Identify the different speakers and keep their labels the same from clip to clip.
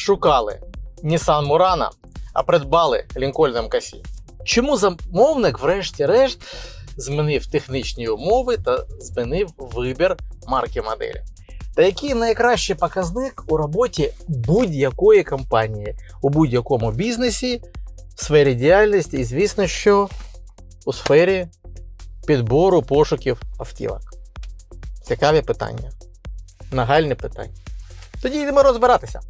Speaker 1: шукали Nissan Murano, а придбали Lincoln MKC. Чому замовник, врешті-решт, змінив технічні умови та змінив вибір марки моделі? Та який найкращий показник у роботі будь-якої компанії у будь-якому бізнесі в сфері діяльності, і звісно, що у сфері підбору пошуків автівок? Цікаві питання, нагальні питання. Тоді йдемо розбиратися.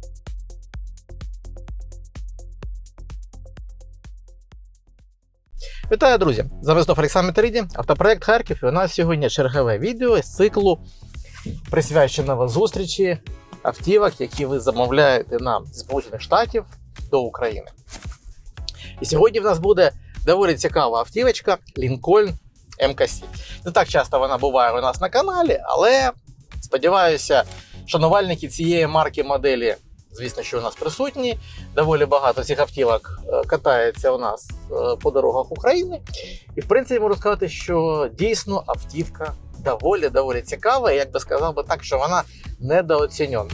Speaker 1: Вітаю, друзі! З вами знов Олександр Метериді, автопроект Харків. І у нас сьогодні чергове відео з циклу, присвяченого зустрічі автівок, які ви замовляєте нам з Сполучених Штатів до України. І сьогодні в нас буде доволі цікава автівочка Lincoln MKC. Не так часто вона буває у нас на каналі, але сподіваюся, шанувальники цієї марки моделі, звісно, що у нас присутні. Доволі багато цих автівок е, катається у нас е, по дорогах України. І в принципі можу сказати, що дійсно автівка доволі доволі цікава. І як би сказав би так, що вона недооцінена.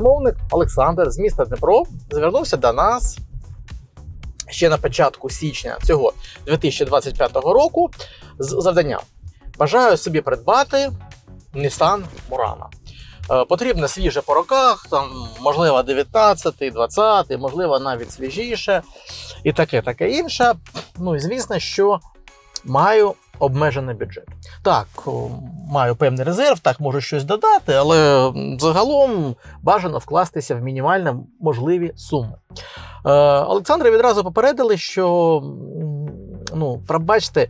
Speaker 1: Замовник Олександр з міста Дніпро звернувся до нас ще на початку січня цього 2025 року з завданням. Бажаю собі придбати Nissan Murano. Е, Потрібно свіже по роках, там, можливо, 19, 20, можливо, навіть свіжіше, і таке, таке інше. Ну і звісно, що маю обмежений бюджет. Так, маю певний резерв, так можу щось додати, але загалом бажано вкластися в мінімально можливі суми. Е, Олександра відразу попередили, що ну, пробачте,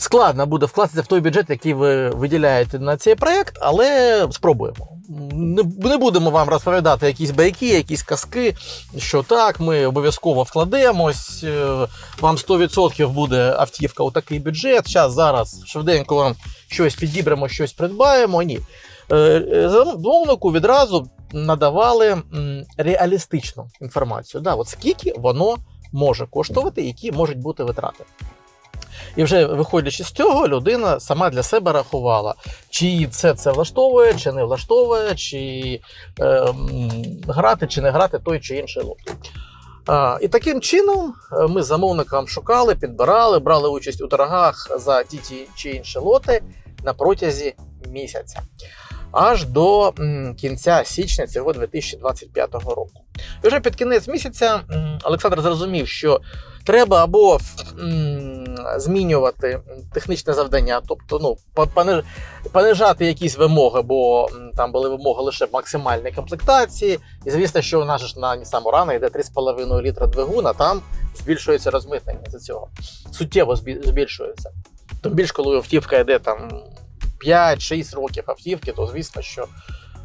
Speaker 1: складно буде вкластися в той бюджет, який ви виділяєте на цей проект, але спробуємо. Не, будемо вам розповідати якісь байки, якісь казки, що так, ми обов'язково вкладемось, е, вам 100% буде автівка у такий бюджет. Зараз, зараз швиденько вам щось підібремо, щось придбаємо. Ні. Е, е, Замовнику відразу надавали реалістичну інформацію. Да, от скільки воно може коштувати, які можуть бути витрати. І вже виходячи з цього, людина сама для себе рахувала, чи її це це влаштовує, чи не влаштовує, чи е, грати, чи не грати той чи інший лот. А, і таким чином е, ми замовником шукали, підбирали, брали участь у торгах за ті, ті чи інші лоти на протязі місяця. Аж до кінця січня цього 2025 року. І вже під кінець місяця Олександр зрозумів, що треба або змінювати технічне завдання, тобто ну, по- понижати якісь вимоги, бо там були вимоги лише максимальної комплектації. І звісно, що у нас ж на Nissan Murano йде 3,5 літра двигун, а там збільшується розмитнення за цього. Суттєво збільшується. Тим більш, коли автівка йде там 5-6 років автівки, то звісно, що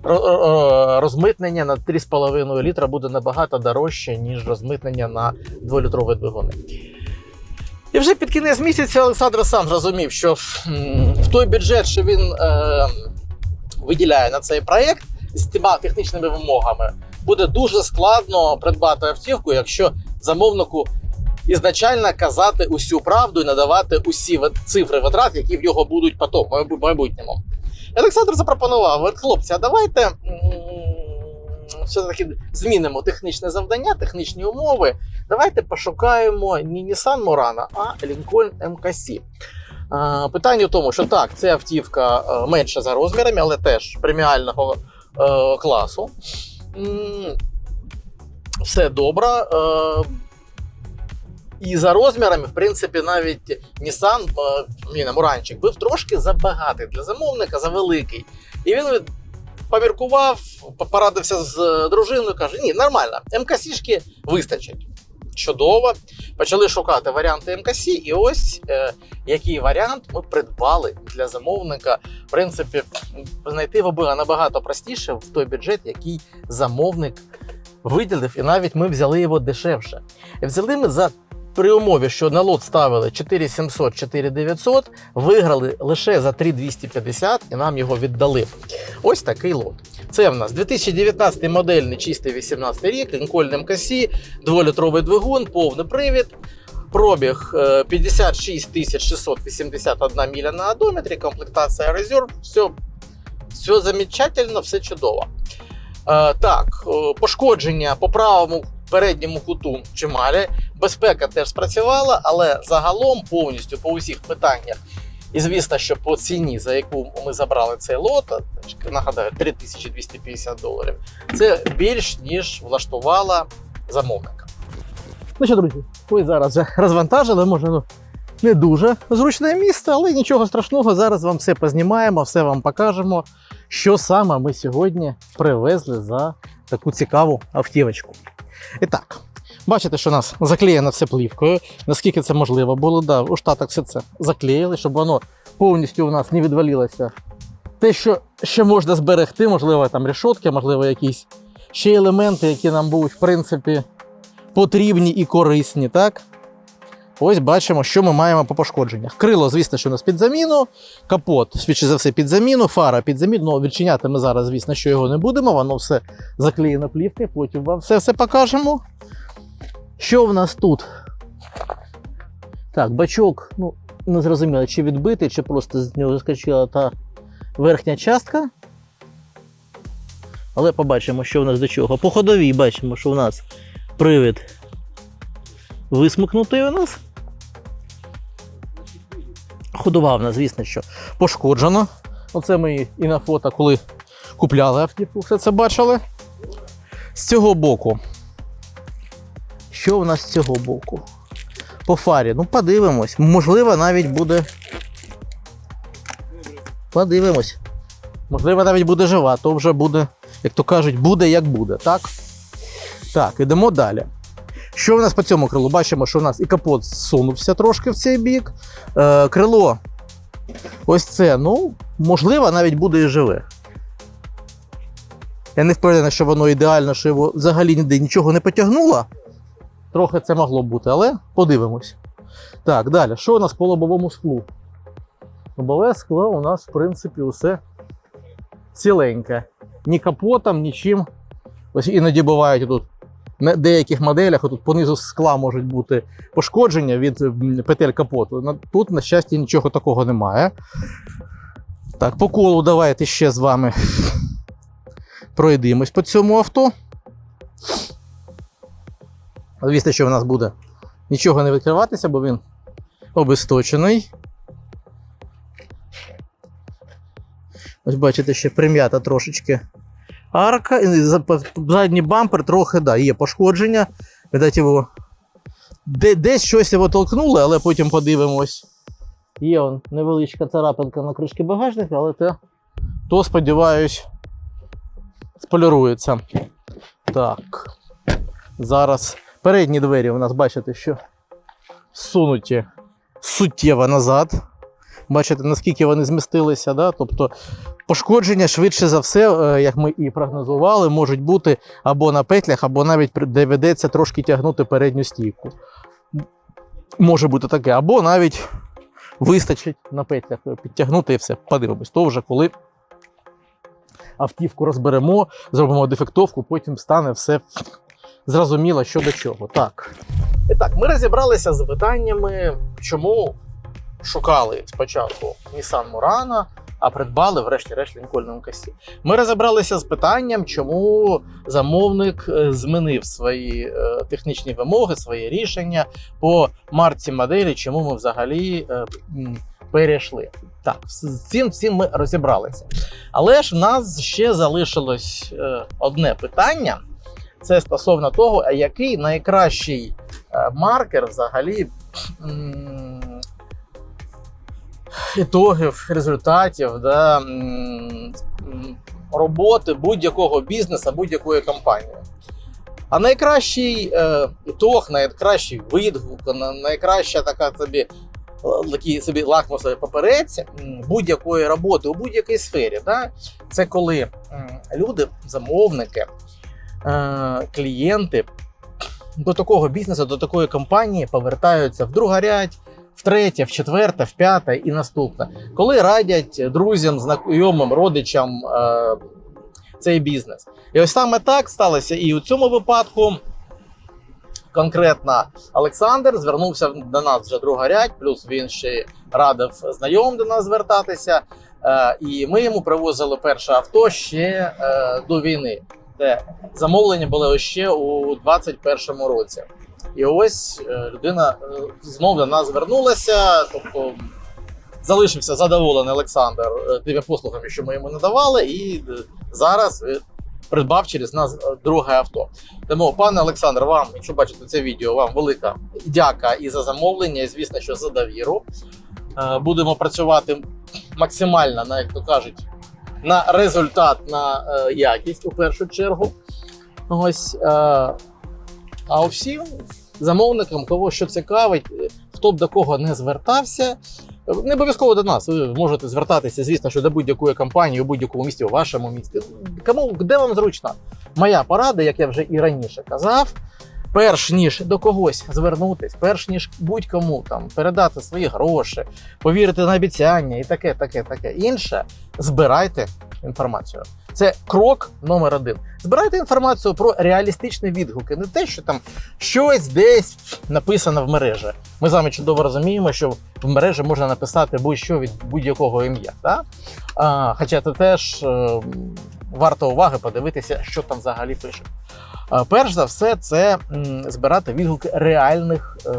Speaker 1: ро- розмитнення на 3,5 літра буде набагато дорожче, ніж розмитнення на 2-літрові двигуни. І вже під кінець місяця Олександр сам зрозумів, що в той бюджет, що він е, виділяє на цей проєкт з тима технічними вимогами, буде дуже складно придбати автівку, якщо замовнику ізначально казати усю правду і надавати усі цифри витрат, які в нього будуть потім, в майбутньому. Олександр запропонував: «От, хлопці, а давайте все-таки змінимо технічне завдання, технічні умови. Давайте пошукаємо не Nissan Murano, а Lincoln. А, Питання в тому, що так, це автівка е, менша за розмірами, але теж преміального е, класу. Все добре. І за розмірами, в принципі, навіть Nissan, е, ні, Муранчик, був трошки забагатий для замовника, завеликий. І він поміркував, порадився з е, дружиною, каже: ні, нормально, МКСішки вистачить. Чудово. Почали шукати варіанти МКС, і ось е, який варіант ми придбали для замовника. В принципі, знайти його було набагато простіше в той бюджет, який замовник виділив, і навіть ми взяли його дешевше. Взяли ми за при умові, що на лот ставили 4700, 4900, виграли лише за 3250 і нам його віддали. Ось такий лот. Це в нас 2019 модельний чистий 18 рік, Лінкольн МКСі, 2-літровий двигун, повний привід. Пробіг е, 56 681 міля на одометрі, комплектація резерв, все, все замечательно, все чудово. Е, Так, е, пошкодження по правому передньому куту чималі. Безпека теж спрацювала, але загалом повністю по усіх питаннях. І звісно, що по ціні, за яку ми забрали цей лот, нагадаю, 3250 доларів, це більш ніж влаштувала замовника. Ну що, друзі, ви зараз розвантажили, може, ну, не дуже зручне місце, але нічого страшного. Зараз вам все познімаємо, все вам покажемо, що саме ми сьогодні привезли за таку цікаву автівочку. І так, бачите, що у нас заклеєно все плівкою. Наскільки це можливо було, да, у Штатах все це заклеїли, щоб воно повністю у нас не відвалилося. Те, що ще можна зберегти, можливо, там решотки, можливо, якісь ще елементи, які нам будуть, в принципі, потрібні і корисні, так? Ось бачимо, що ми маємо по пошкодженнях. Крило, звісно, що у нас під заміну, капот, швидше за все, під заміну, фара під заміну. Ну, відчиняти ми зараз, звісно, що його не будемо, воно все заклеєно плівкою, потім вам все все покажемо. Що в нас тут? Так, бачок, ну, не зрозуміло, чи відбитий, чи просто з нього заскочила та верхня частка. Але побачимо, що в нас до чого. По ходовій бачимо, що в нас привід висмикнутий у нас. Ходова звісно, що пошкоджена. Оце ми і на фото, коли купляли автівку, все це бачили. З цього боку. Що в нас з цього боку? По фарі. Ну, подивимось. Можливо, навіть буде. Подивимось. Можливо, навіть буде жива, то вже буде, як то кажуть, буде як буде, так? Так, ідемо далі. Що в нас по цьому крилу? Бачимо, що в нас і капот зсунувся трошки в цей бік. Е, крило. Ось це, ну, можливо, навіть буде і живе. Я не впевнений, що воно ідеально, що його взагалі ніде нічого не потягнуло. Трохи це могло бути, але подивимось. Так, далі. Що у нас по лобовому склу? Лобове скло у нас, в принципі, усе ціленьке. Ні капотом, нічим. Ось іноді бувають тут на деяких моделях тут понизу скла можуть бути пошкодження від петель капоту. Тут, на щастя, нічого такого немає. Так, по колу давайте ще з вами пройдемось по цьому авто. Звісно, що в нас буде нічого не відкриватися, бо він обесточений. Ось бачите, ще прим'ята трошечки арка, і задній бампер трохи да, є пошкодження. Видать, його де, десь щось його толкнули, але потім подивимось. Є он невеличка царапинка на кришки багажника, але те, то, сподіваюсь, сполірується. Так. Зараз передні двері у нас, бачите, що сунуті суттєво назад. Бачите, наскільки вони змістилися, да? тобто пошкодження швидше за все, е, як ми і прогнозували, можуть бути або на петлях, або навіть доведеться трошки тягнути передню стійку. Може бути таке, або навіть вистачить на петлях е, підтягнути і все. Подивимось. То вже коли автівку розберемо, зробимо дефектовку, потім стане все зрозуміло, що до чого. Так. І так, ми розібралися з питаннями, чому шукали спочатку Nissan Murano, а придбали, врешті-решт, Lincoln MKC. Ми розібралися з питанням, чому замовник е, змінив свої е, технічні вимоги, свої рішення по марці моделі, чому ми взагалі е, перейшли. Так, з цим всім ми розібралися. Але ж в нас ще залишилось одне питання. Це стосовно того, який найкращий маркер взагалі ітогів, результатів да, роботи будь-якого бізнесу, будь-якої компанії. А найкращий е, ітог, найкращий відгук, найкраща така собі е, такий собі лакмусовий паперець будь-якої роботи у будь-якій сфері. Да? Це коли люди, замовники, е, клієнти до такого бізнесу, до такої компанії повертаються в другарядь, в третє, в четверте, в п'яте і наступне, коли радять друзям, знайомим, родичам е, цей бізнес. І ось саме так сталося і у цьому випадку. Конкретно Олександр звернувся до нас вже другарядь, плюс він ще радив знайомим до нас звертатися. Е, і ми йому привозили перше авто ще е, до війни, де замовлення були ще у 21-му році. І ось е, людина е, знову до нас звернулася. Тобто залишився задоволений Олександр е, тими послугами, що ми йому надавали, і зараз придбав через нас друге авто. Тому, пане Олександр, вам, якщо бачите це відео, вам велика дяка і за замовлення, і звісно, що за довіру. Будемо працювати максимально, на як то кажуть, на результат, на якість у першу чергу. Ось. А всім замовникам, кого що цікавить, е, хто б до кого не звертався, не обов'язково до нас. Ви можете звертатися, звісно, що до будь-якої компанії у будь-якому місті, у вашому місті. Кому де вам зручно? Моя порада, як я вже і раніше казав. Перш ніж до когось звернутись, перш ніж будь-кому там передати свої гроші, повірити на обіцяння і таке, таке, таке інше, збирайте інформацію. Це крок номер один. Збирайте інформацію про реалістичні відгуки, не те, що там щось десь написано в мережі. Ми з вами чудово розуміємо, що в мережі можна написати будь-що від будь-якого ім'я. Да? А, хоча це теж е, варто уваги подивитися, що там взагалі пишуть. А, Перш за все, це збирати відгуки реальних е,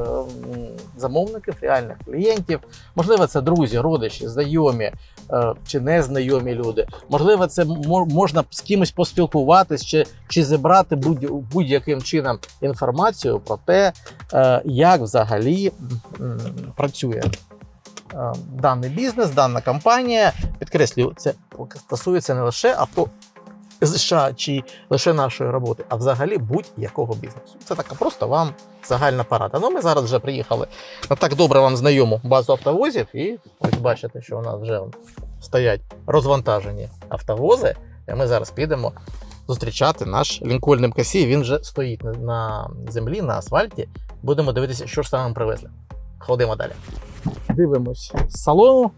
Speaker 1: замовників, реальних клієнтів. Можливо, це друзі, родичі, знайомі е, чи незнайомі люди. Можливо, це мо- можна з кимось поспілкуватись чи, чи зібрати будь- будь-яким чином інформацію про те, е, як взагалі працює е, даний бізнес, дана компанія. Підкреслюю, це стосується не лише авто. США чи лише нашої роботи, а взагалі будь-якого бізнесу. Це така просто вам загальна порада. Ну, ми зараз вже приїхали на так добре вам знайому базу автовозів, і ось бачите, що у нас вже стоять розвантажені автовози. І ми зараз підемо зустрічати наш Лінкольн МКСі. Він вже стоїть на землі, на асфальті. Будемо дивитися, що ж саме привезли. Ходимо далі. Дивимось з салону.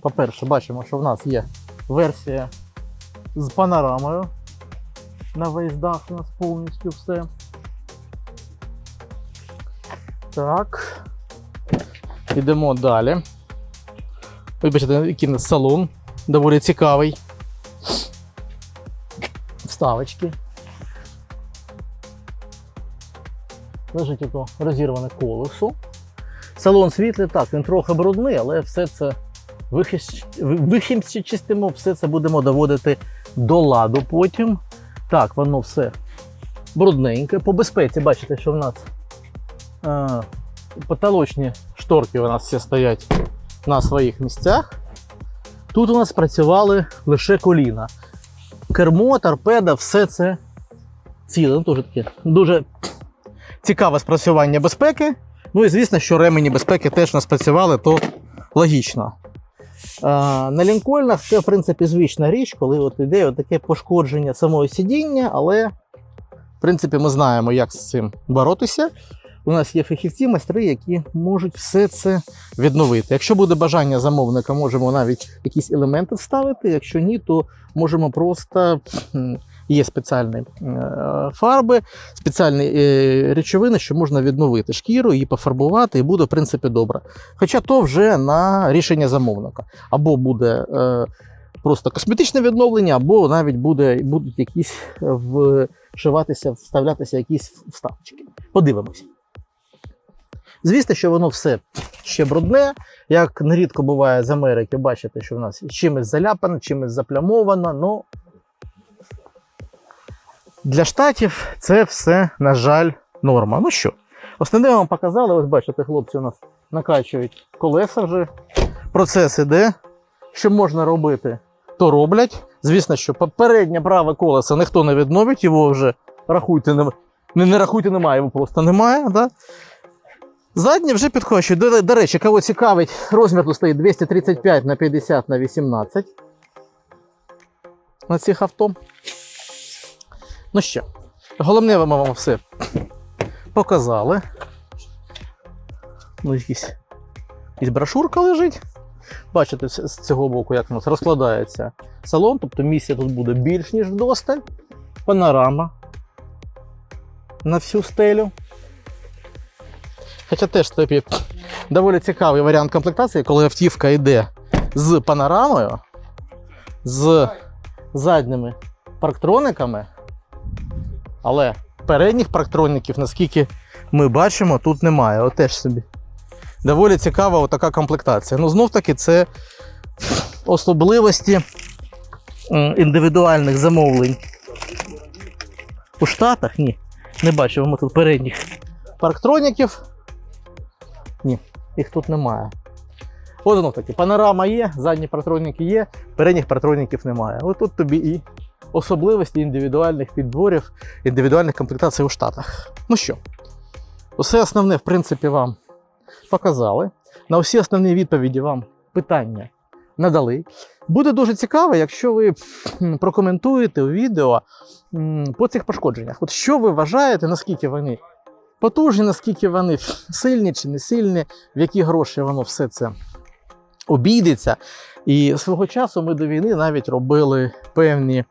Speaker 1: По-перше, бачимо, що в нас є версія з панорамою. На весь дах у нас повністю все. Так. Ідемо далі. Вибачте, який у нас салон. Доволі цікавий. Вставочки. Лежить ото розірване колесо. Салон світлий, так, він трохи брудний, але все це вихімці чистимо, все це будемо доводити до ладу потім. Так, воно все брудненьке. По безпеці, бачите, що в нас е, потолочні шторки у нас всі стоять на своїх місцях. Тут у нас працювали лише коліна. Кермо, торпеда, все це ціле. Ну, таке дуже цікаве спрацювання безпеки. Ну і звісно, що ремені безпеки теж нас працювали, то логічно. На лінкольнах це, в принципі, звична річ, коли от йде от таке пошкодження самого сидіння, але в принципі ми знаємо, як з цим боротися. У нас є фахівці, майстри, які можуть все це відновити. Якщо буде бажання замовника, можемо навіть якісь елементи вставити. Якщо ні, то можемо просто є спеціальні е, фарби, спеціальні е, речовини, що можна відновити шкіру, її пофарбувати, і буде в принципі добре. Хоча то вже на рішення замовника. Або буде е, просто косметичне відновлення, або навіть буде, будуть якісь вшиватися, вставлятися якісь вставочки. Подивимось. Звісно, що воно все ще брудне. Як нерідко буває з Америки, бачите, що в нас чимось заляпано, чимось заплямовано. Ну, для штатів це все, на жаль, норма. Ну що, основне вам показали, ось бачите, хлопці у нас накачують колеса вже. Процес іде. Що можна робити, то роблять. Звісно, що попереднє праве колесо ніхто не відновить, його вже рахуйте, не, не, рахуйте, немає, його просто немає. Да? Заднє вже підходить. До, до речі, кого цікавить, розмір тут стоїть 235 на 50 на 18 на цих авто. Ну що, головне ми вам все показали. Ну, якісь, брошурка лежить. Бачите, з цього боку, як у нас розкладається салон, тобто місця тут буде більш, ніж вдосталь. Панорама на всю стелю. Хоча теж тобі доволі цікавий варіант комплектації, коли автівка йде з панорамою, з задніми парктрониками, але передніх парктроніків, наскільки ми бачимо, тут немає. От теж собі. Доволі цікава така комплектація. Ну, знов таки, це особливості індивідуальних замовлень. У Штатах ні. Не бачимо ми тут передніх парктроніків. Ні, їх тут немає. От знов таки, панорама є, задні парктроніки є, передніх парктроніків немає. От тут тобі і особливості індивідуальних підборів, індивідуальних комплектацій у Штатах. Ну що, усе основне, в принципі, вам показали. На всі основні відповіді вам питання надали. Буде дуже цікаво, якщо ви прокоментуєте у відео по цих пошкодженнях. От що ви вважаєте, наскільки вони потужні, наскільки вони сильні чи не сильні, в які гроші воно все це обійдеться. І свого часу ми до війни навіть робили певні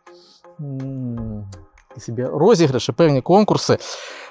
Speaker 1: собі розіграші, певні конкурси.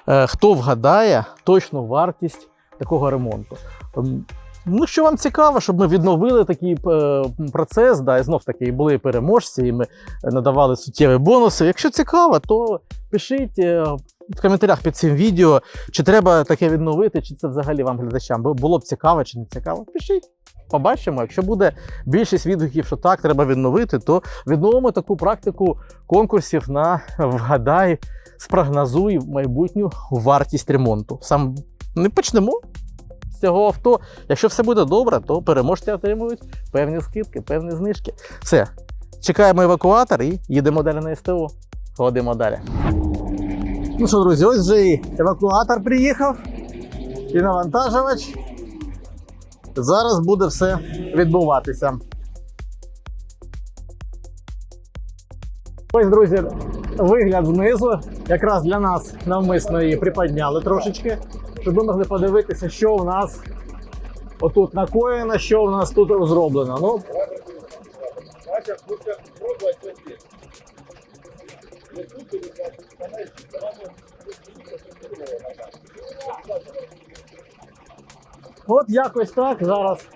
Speaker 1: Е, Хто вгадає точну вартість такого ремонту? Ем, Ну, що вам цікаво, щоб ми відновили такий е, процес, да, і знов таки були переможці, і ми надавали суттєві бонуси. Якщо цікаво, то пишіть е, в коментарях під цим відео, чи треба таке відновити, чи це взагалі вам глядачам було б цікаво чи не цікаво. Пишіть. Побачимо. Якщо буде більшість відгуків, що так, треба відновити, то відновимо таку практику конкурсів на вгадай, спрогнозуй майбутню вартість ремонту. Сам не почнемо з цього авто. Якщо все буде добре, то переможці отримують певні скидки, певні знижки. Все. Чекаємо евакуатор і їдемо далі на СТО. Ходимо далі. Ну що, друзі, ось вже і евакуатор приїхав, і навантажувач. Зараз буде все відбуватися. Ось, друзі, вигляд знизу. Якраз для нас навмисно її приподняли трошечки, щоб ми могли подивитися, що у нас отут накоєно, що у нас тут зроблено. Ну, От якось так зараз.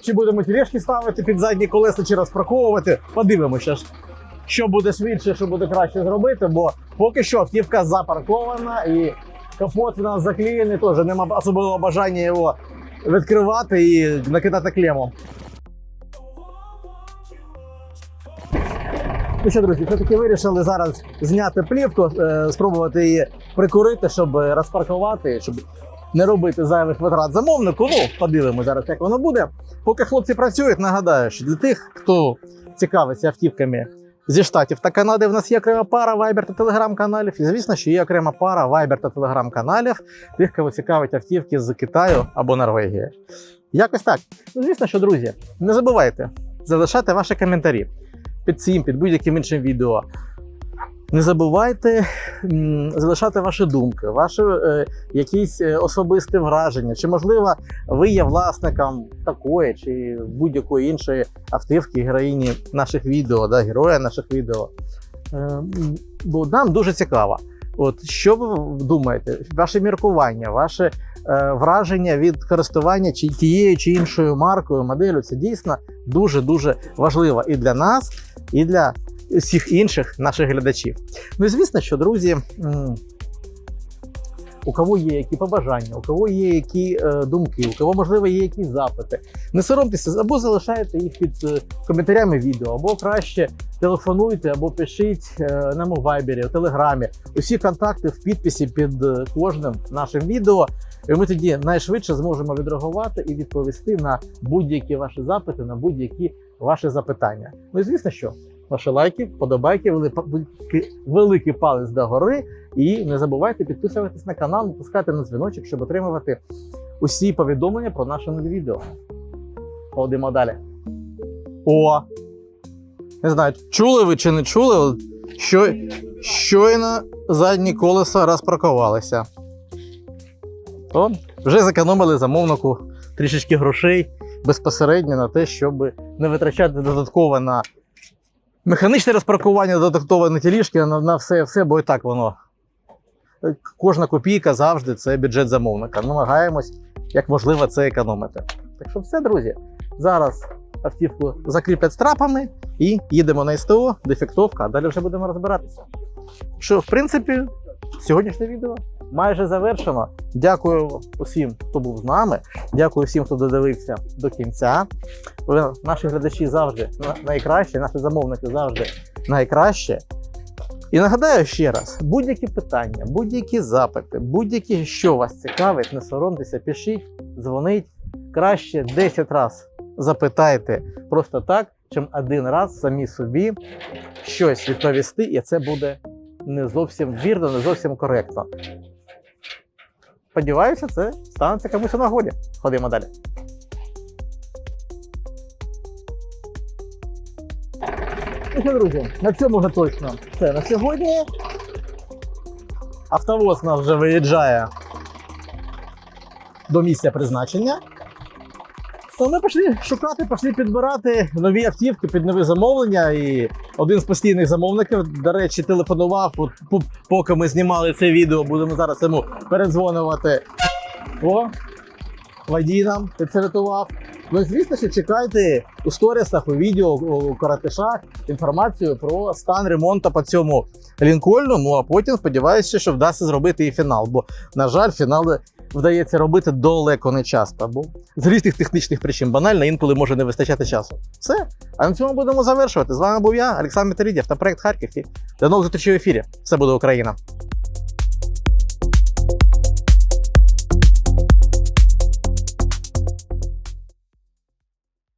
Speaker 1: Чи будемо тележки ставити під задні колеса, чи розпарковувати. Подивимося, що буде швидше, що буде краще зробити, бо поки що автівка запаркована і капот у нас заклеєний, теж нема особливого бажання його відкривати і накидати клему. Ну що, друзі, все-таки вирішили зараз зняти плівку, е, спробувати її прикурити, щоб розпаркувати, щоб не робити зайвих витрат замовнику. Ну, подивимося зараз, як воно буде. Поки хлопці працюють, нагадаю, що для тих, хто цікавиться автівками зі штатів та Канади, в нас є окрема пара Viber та Telegram каналів. І звісно, що є окрема пара Viber та Telegram каналів тих, кого цікавить автівки з Китаю або Норвегії. Якось так. Ну, звісно, що, друзі, не забувайте залишати ваші коментарі під цим, під будь-яким іншим відео. Не забувайте залишати ваші думки, ваші е, якісь е, особисті враження. Чи, можливо, ви є власником такої чи будь-якої іншої автівки, героїні наших відео, да, героя наших відео. Е, бо нам дуже цікаво. От що ви думаєте? Ваше міркування, ваше е, враження від користування чи тією чи іншою маркою, моделлю це дійсно дуже дуже важливо і для нас, і для всіх інших наших глядачів. Ну і звісно, що друзі. У кого є які побажання, у кого є які е, думки, у кого можливо є якісь запити. Не соромтеся або залишайте їх під е, коментарями відео, або краще телефонуйте, або пишіть е, нам у вайбері, у телеграмі. Усі контакти в підписі під е, кожним нашим відео. І ми тоді найшвидше зможемо відреагувати і відповісти на будь-які ваші запити, на будь-які ваші запитання. Ну і звісно, що ваші лайки, подобайки, великий, палець догори. І не забувайте підписуватись на канал, натискати на дзвіночок, щоб отримувати усі повідомлення про наше нові відео. Ходимо далі. О! Не знаю, чули ви чи не чули, що, щойно задні колеса розпаркувалися. то вже зекономили замовнику трішечки грошей безпосередньо на те, щоб не витрачати додатково на механічне розпаркування, додатково на ті ліжки, на, на все, все, бо і так воно. Кожна копійка завжди це бюджет замовника. Намагаємось, як можливо, це економити. Так що все, друзі. Зараз автівку закріплять страпами і їдемо на СТО, дефектовка, а далі вже будемо розбиратися. Що, в принципі, сьогоднішнє відео майже завершено. Дякую усім, хто був з нами. Дякую всім, хто додивився до кінця. Наші глядачі завжди на- найкращі, наші замовники завжди найкраще. І нагадаю ще раз: будь-які питання, будь-які запити, будь-які, що вас цікавить, не соромтеся, пишіть, дзвоніть. Краще 10 разів запитайте просто так, чим один раз самі собі щось відповісти, і це буде не зовсім вірно, не зовсім коректно. Сподіваюся, це станеться комусь у нагоді. Ходимо далі. Друзі, на цьому вже точно все на сьогодні. Автовоз нас вже виїжджає до місця призначення. То ми пішли шукати, пішли підбирати нові автівки під нові замовлення. І один з постійних замовників, до речі, телефонував. От, поки ми знімали це відео, будемо зараз йому передзвонювати. О, водій нам підсоветував. Ну, звісно, що чекайте у сторісах, у відео, у коротишах інформацію про стан ремонту по цьому Лінкольну. Ну а потім сподіваюся, що вдасться зробити і фінал. Бо, на жаль, фінали вдається робити далеко не часто. Бо з різних технічних причин банально інколи може не вистачати часу. Все. А на цьому будемо завершувати. З вами був я, Олександр Металідів та проект Харків. До нових зустрічей в ефірі. Все буде Україна.